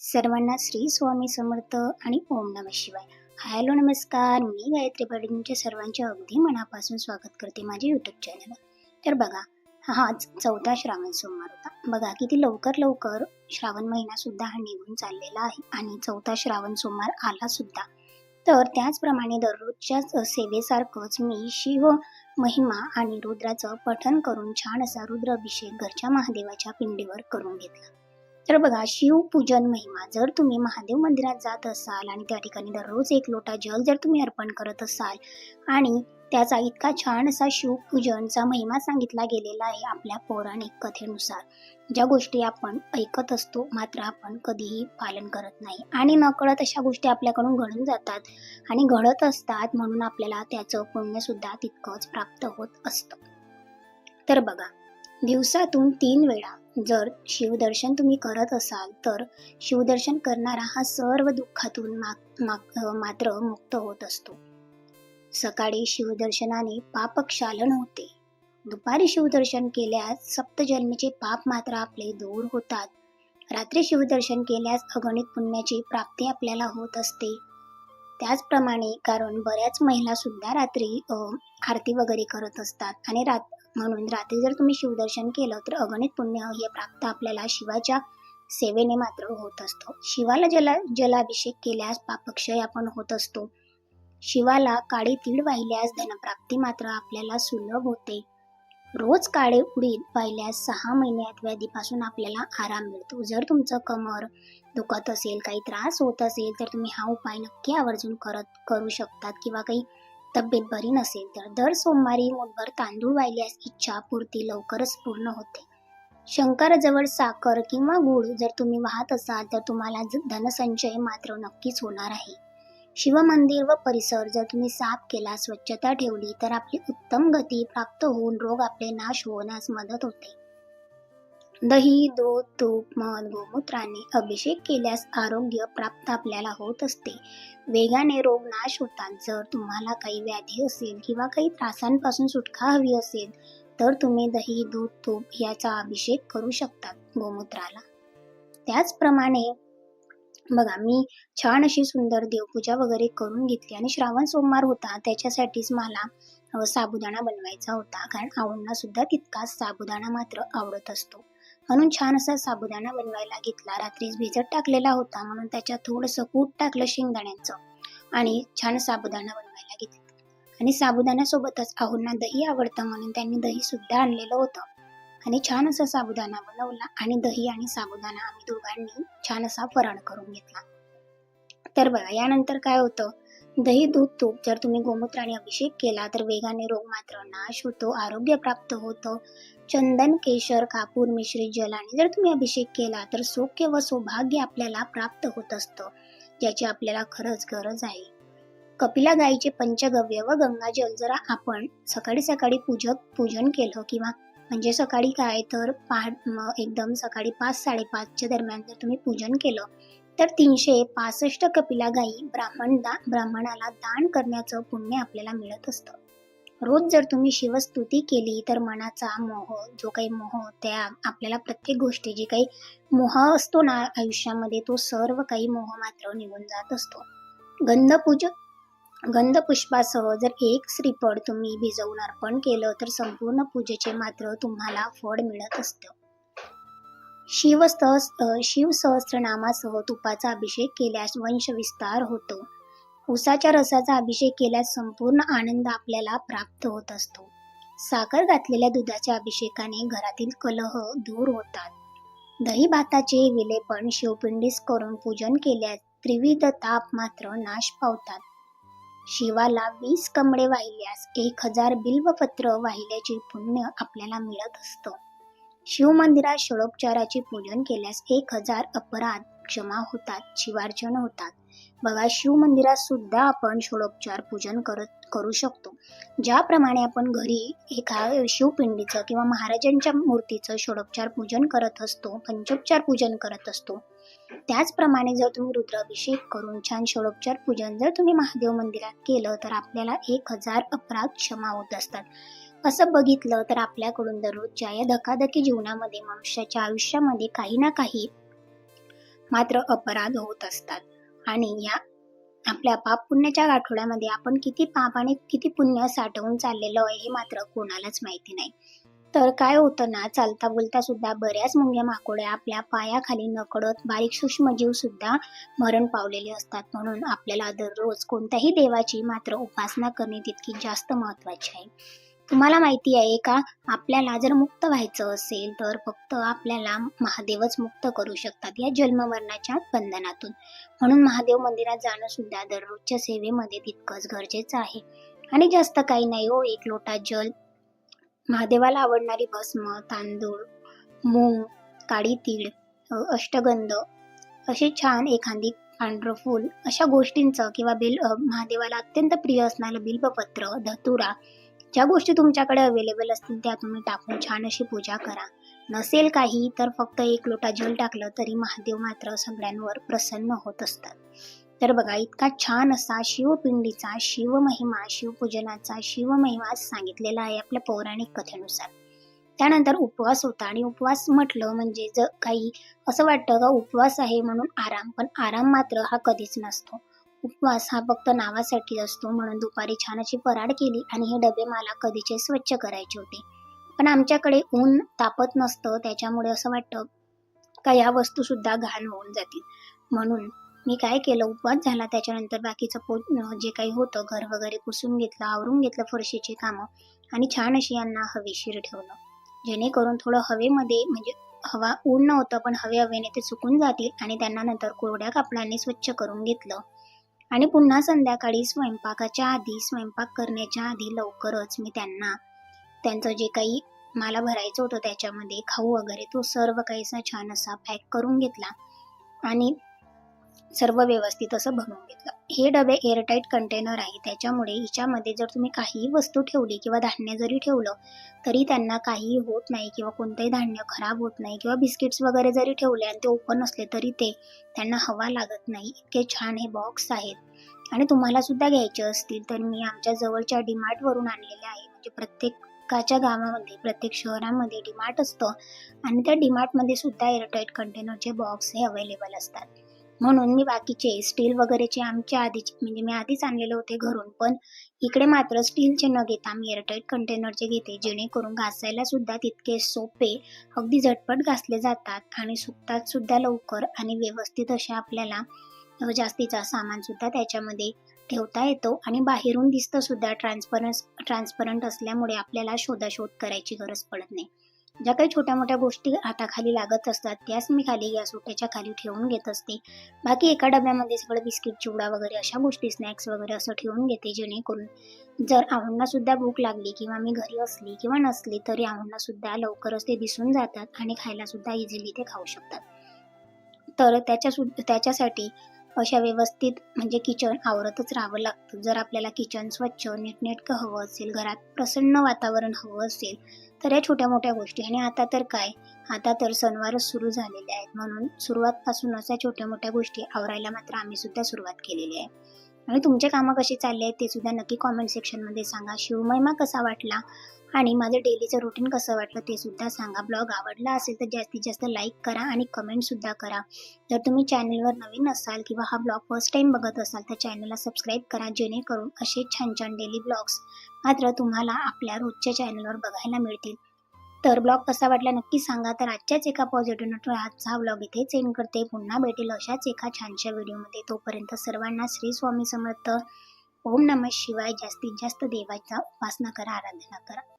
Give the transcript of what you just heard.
सर्वांना श्री स्वामी समर्थ आणि ओम नम शिवाय. हॅलो नमस्कार. मी गायत्री पाटील. सर्वांच्या सर्वांचे अगदी मनापासून स्वागत करते माझ्या यूट्यूब चॅनलवर तर बघा हाच चौथा श्रावण सोमवार होता. बघा किती लवकर लवकर श्रावण महिना सुद्धा हा निघून चाललेला आहे आणि चौथा श्रावण सोमवार आला सुद्धा. तर त्याचप्रमाणे दररोजच्याच सेवेसारखंच मी शिव महिमा आणि रुद्राचं पठण करून छान असा रुद्राभिषेक घरच्या महादेवाच्या पिंडीवर करून घेतला. तर बघा शिवपूजन महिमा. जर तुम्ही महादेव मंदिरात जात असाल आणि त्या ठिकाणी दररोज एक लोटा जल जर तुम्ही अर्पण करत असाल आणि त्याचा इतका छान असा शिवपूजनचा महिमा सांगितला गेलेला आहे आपल्या पौराणिक कथेनुसार ज्या गोष्टी आपण ऐकत असतो मात्र आपण कधीही पालन करत नाही. आणि नकळत अशा गोष्टी आपल्याकडून घडून जातात आणि घडत असतात म्हणून आपल्याला त्याचं पुण्य सुद्धा तितकंच प्राप्त होत असतं. तर बघा दिवसातून तीन वेळा जर शिवदर्शन तुम्ही करत असाल तर शिवदर्शन करणारा हा सर्व दुःखातून मात्र मुक्त होत असतो. सकाळी शिवदर्शनाने पापक्षालन होते. दुपारी शिवदर्शन केल्यास सप्तजन्मीचे पाप मात्र आपले दूर होतात. रात्री शिवदर्शन केल्यास अगणित पुण्याची प्राप्ती आपल्याला होत असते. त्याचप्रमाणे कारण बऱ्याच महिला सुद्धा रात्री आरती वगैरे करत असतात आणि रात म्हणून रात्री जर तुम्ही शिवदर्शन केलं तर अगणित पुण्य हे प्राप्त आपल्याला शिवाच्या सेवेने मात्र होत असतो. शिवाला जला जलाभिषेक केल्यास पापक्षय आपण होत असतो. शिवाला काळी तीळ वाहिल्यास धनप्राप्ती मात्र आपल्याला सुलभ होते. रोज काळे उडीद वाहिल्यास सहा महिन्यात व्याधीपासून आपल्याला आराम मिळतो. जर तुमचं कमर दुखत असेल काही त्रास होत असेल तर तुम्ही हा उपाय नक्की आवर्जून करत करू शकतात किंवा काही तब्येत बरी नसेल तर दर सोमवारी मुठभर तांदूळ वाहिल्यास इच्छा पूर्ती लवकरच पूर्ण होते. शंकराजवळ साखर किंवा गूळ जर तुम्ही वाहत असाल तर तुम्हाला ज- धनसंचय मात्र नक्कीच होणार आहे. शिवमंदिर व परिसर जर तुम्ही साफ केला स्वच्छता ठेवली तर आपली उत्तम गती प्राप्त होऊन रोग आपले नाश होण्यास मदत होते. दही दूध तूप मध गोमूत्राने अभिषेक केल्यास आरोग्य प्राप्त आपल्याला होत असते. वेगाने रोग नाश होतात. जर तुम्हाला काही व्याधी असेल किंवा काही त्रासांपासून सुटका हवी असेल तर तुम्ही दही दूध तूप याचा अभिषेक करू शकतात गोमूत्राला. त्याचप्रमाणे बघा मी छान अशी सुंदर देवपूजा वगैरे करून घेतली आणि श्रावण सोमवार होता त्याच्यासाठीच मला साबुदाणा बनवायचा होता. कारण आवडणं सुद्धा तितकाच साबुदाणा मात्र आवडत असतो. म्हणून छान असा साबुदाणा बनवायला घेतला. रात्रीच भिजत टाकलेला होता म्हणून त्याच्यात थोडंसं कूट टाकलं शेंगदाण्याचं आणि छान साबुदाणा बनवायला घेतला. आणि साबुदाण्यासोबतच आहुंना दही आवडतं म्हणून त्यांनी दही सुद्धा आणलेलं होतं. आणि छान असा साबुदाणा बनवला आणि दही आणि साबुदाणा आम्ही दोघांनी छान असा फराळ करून घेतला. तर बघा यानंतर काय होतं? दही दूध तूप जर तुम्ही गोमूत्राने अभिषेक केला तर वेगाने रोग मात्र नाश होतो आरोग्य प्राप्त होतं. चंदन केशर कापूर मिश्रित जलाने जर तुम्ही अभिषेक केला तर सौख्य व सौभाग्य आपल्याला प्राप्त होत असतं ज्याची आपल्याला खरंच गरज आहे. कपिला गायीचे पंचगव्य व गंगाजल जरा आपण सकाळी सकाळी पूजक पूजन केलं किंवा म्हणजे सकाळी काय तर पहा एकदम सकाळी पाच साडेपाचच्या दरम्यान जर तुम्ही पूजन केलं तर तीनशे पासष्ट कपिला गायी ब्राह्मण दा ब्राह्मणाला दान करण्याचं पुण्य आपल्याला मिळत असतं. रोज जर तुम्ही शिवस्तुती केली तर मनाचा मोह जो काही मोह त्या आपल्याला प्रत्येक गोष्टी जी काही मोह असतो ना आयुष्यामध्ये तो सर्व काही मोह मात्र निघून जात असतो. गंधपूज गंधपुष्पासह जर एक श्रीफळ तुम्ही भिजवून अर्पण केलं तर संपूर्ण पूजेचे मात्र तुम्हाला फळ मिळत असतं. शिवसहस शिव सहस्त्रनामासह तुपाचा अभिषेक केल्यास वंशविस्तार होतो. उसाच्या रसाचा अभिषेक केल्यास संपूर्ण आनंद आपल्याला प्राप्त होत असतो. साखर घातलेल्या दुधाच्या अभिषेकाने घरातील कलह दूर होतात. दही भाताचे विलेपण शिवपिंडीस करून पूजन केल्यास त्रिविध ताप मात्र नाश पावतात. शिवाला वीस कमळे वाहिल्यास एक हजार बिल्वपत्र वाहिल्याचे पुण्य आपल्याला मिळत असतं. शिवमंदिरात षडोपचाराचे पूजन केल्यास एक हजार अपराध क्षमा होतात शिवार्चन होतात. बघा शिवमंदिरात सुद्धा आपण षोडोपचार पूजन करत करू शकतो. ज्याप्रमाणे आपण घरी एका शिवपिंडीचं किंवा महाराजांच्या मूर्तीचं षोडोपचार पूजन करत असतो पंचोपचार पूजन करत असतो त्याचप्रमाणे जर तुम्ही रुद्राभिषेक करून छान षोडोपचार पूजन जर तुम्ही महादेव मंदिरात केलं तर आपल्याला एक हजार अपराध क्षमा होत असतात. असं बघितलं तर आपल्याकडून दररोजच्या या धकाधकी जीवनामध्ये मनुष्याच्या आयुष्यामध्ये काही ना काही मात्र अपराध होत असतात. आणि या आपल्या पाप पुण्याच्या आठवड्यामध्ये आपण किती पाप आणि किती पुण्य साठवून चाललेलो आहे हे मात्र कोणालाच माहिती नाही. तर काय होतं ना चालता बोलता सुद्धा बऱ्याच मुंग्या माकोड्या आपल्या पायाखाली नकळत बारीक सूक्ष्मजीव सुद्धा मरण पावलेले असतात. म्हणून आपल्याला दररोज कोणत्याही देवाची मात्र उपासना करणे तितकी जास्त महत्वाची आहे. तुम्हाला माहिती आहे का? आपल्याला जर मुक्त व्हायचं असेल तर फक्त आपल्याला महादेवच मुक्त करू शकतात या जन्ममरणाच्या बंधनातून. म्हणून महादेव मंदिरात जाणं सुद्धा दररोजच्या सेवेमध्ये तितकंच गरजेचं आहे. आणि जास्त काही नाही हो एक लोटा जल. महादेवाला आवडणारी भस्म तांदूळ मूग काळी तीळ अष्टगंध असे छान एखादी पांढरं फूल अशा गोष्टींचं किंवा बिल महादेवाला अत्यंत प्रिय असणारं बिल्बपत्र धतुरा ज्या गोष्टी तुमच्याकडे अवेलेबल असतील त्या तुम्ही टाकून छान अशी पूजा करा. नसेल काही तर फक्त एक लोटा जल टाकलं तरी महादेव मात्र सगळ्यांवर प्रसन्न होत असतात. तर बघा इतका छान असा शिवपिंडीचा शिवमहिमा शिवपूजनाचा शिवमहिमा सांगितलेला आहे आपल्या पौराणिक कथेनुसार. त्यानंतर उपवास होता आणि उपवास म्हटलं म्हणजे जर काही असं वाटतं का उपवास आहे म्हणून आराम पण आराम मात्र हा कधीच नसतो. उपवास हा फक्त नावासाठी असतो म्हणून दुपारी छान अशी पराड केली आणि हे डबे मला कधीचे स्वच्छ करायचे होते. पण आमच्याकडे ऊन तापत नसतं त्याच्यामुळे असं वाटतं का या वस्तू सुद्धा घाण होऊन जातील. म्हणून मी काय केलं उपवास झाला. त्याच्यानंतर बाकीचं पो जे काही होतं घर वगैरे पुसून घेतलं आवरून घेतलं फरशीची कामं आणि छान अशी यांना हवेशीर ठेवलं. जेणेकरून थोडं हवेमध्ये म्हणजे हवा ऊन नव्हतं पण हवे हवेने ते सुकून जातील आणि त्यांना नंतर कोरड्या कापडाने स्वच्छ करून घेतलं. आणि पुन्हा संध्याकाळी स्वयंपाकाच्या आधी स्वयंपाक करण्याच्या आधी लवकरच मी त्यांना त्यांचं जे काही मला भरायचं होतं त्याच्यामध्ये खाऊ वगैरे तो सर्व काहीसा छान असा पॅक करून घेतला. आणि सर्व व्यवस्थित असं भरून घेतलं. हे डबे एअरटाईट कंटेनर आहे त्याच्यामुळे हिच्यामध्ये जर तुम्ही काहीही वस्तू ठेवली किंवा धान्य जरी ठेवलं तरी त्यांना काहीही होत नाही किंवा कोणतंही धान्य खराब होत नाही किंवा बिस्किट्स वगैरे जरी ठेवले आणि ते ओपन असले तरी ते त्यांना हवा लागत नाही. इतके छान हे बॉक्स आहेत. आणि तुम्हाला सुद्धा घ्यायचे असतील तर मी आमच्या जवळच्या डीमार्टवरून आणलेले आहे. म्हणजे प्रत्येकाच्या गावामध्ये प्रत्येक शहरामध्ये डीमार्ट असतं. आणि त्या डीमार्टमध्ये सुद्धा एअरटाईट कंटेनरचे बॉक्स हे अवेलेबल असतात. म्हणून मी बाकीचे स्टील वगैरेचे आमच्या आधीचे म्हणजे मी आधीच आणलेले होते घरून. पण इकडे मात्र स्टीलचे न घेता मी एअरटाईट कंटेनरचे घेते जेणेकरून घासायला सुद्धा तितके सोपे अगदी झटपट घासले जातात आणि सुकतात सुद्धा लवकर आणि व्यवस्थित असे आपल्याला जास्तीचा सामान सुद्धा त्याच्यामध्ये ठेवता येतो आणि बाहेरून दिसतं सुद्धा ट्रान्सपरन्स ट्रान्सपरंट असल्यामुळे आपल्याला शोधाशोध करायची गरज पडत नाही. ज्या काही छोट्या मोठ्या गोष्टी हाताखाली लागत असतात त्याच मी खाली या सोट्याच्या खाली ठेवून घेत असते. बाकी एका डब्यामध्ये सगळं बिस्किट चिवडा वगैरे अशा गोष्टी स्नॅक्स वगैरे असं ठेवून घेते जेणेकरून जर आव्हांना सुद्धा भूक लागली किंवा मी घरी असली किंवा नसली तरी आव्हांना सुद्धा लवकरच ते दिसून जातात आणि खायला सुद्धा इझिली ते खाऊ शकतात. तर त्याच्या सुद्धा त्याच्यासाठी अशा व्यवस्थित म्हणजे किचन आवरतच राहावं लागतं. जर आपल्याला किचन स्वच्छ नीटनेटकं हवं असेल घरात प्रसन्न वातावरण हवं असेल तर या छोट्या मोठ्या गोष्टी. आणि आता तर काय? आता तर सणवारच सुरू झालेले आहेत. म्हणून सुरुवातपासूनच या छोट्या मोठ्या गोष्टी आवरायला मात्र आम्ही सुद्धा सुरुवात केलेली आहे. आणि तुमचे कामं कशी चालले आहेत ते सुद्धा नक्की कॉमेंट सेक्शनमध्ये सांगा. शिवमहिमा कसा वाटला? आणि माझं डेलीचं रुटीन कसं वाटलं ते सुद्धा सांगा. ब्लॉग आवडला असेल तर जास्तीत जास्त लाईक करा आणि कमेंट सुद्धा करा. जर तुम्ही चॅनलवर नवीन असाल किंवा हा ब्लॉग फर्स्ट टाइम बघत असाल तर चॅनलला सबस्क्राईब करा जेणेकरून असे छान छान डेली ब्लॉग्स मात्र तुम्हाला आपल्या रोजच्या चॅनलवर बघायला मिळतील. तर ब्लॉग कसा वाटला नक्की सांगा. तर आजच्याच एका पॉझिटिव्ह नोट आजचा हा ब्लॉग इथे सेंड करते. पुन्हा भेटेल अशाच एका छानशा व्हिडिओमध्ये तोपर्यंत सर्वांना श्री स्वामी समर्थ. ओम नमः शिवाय. जास्तीत जास्त देवाचा उपासना करा आराधना करा.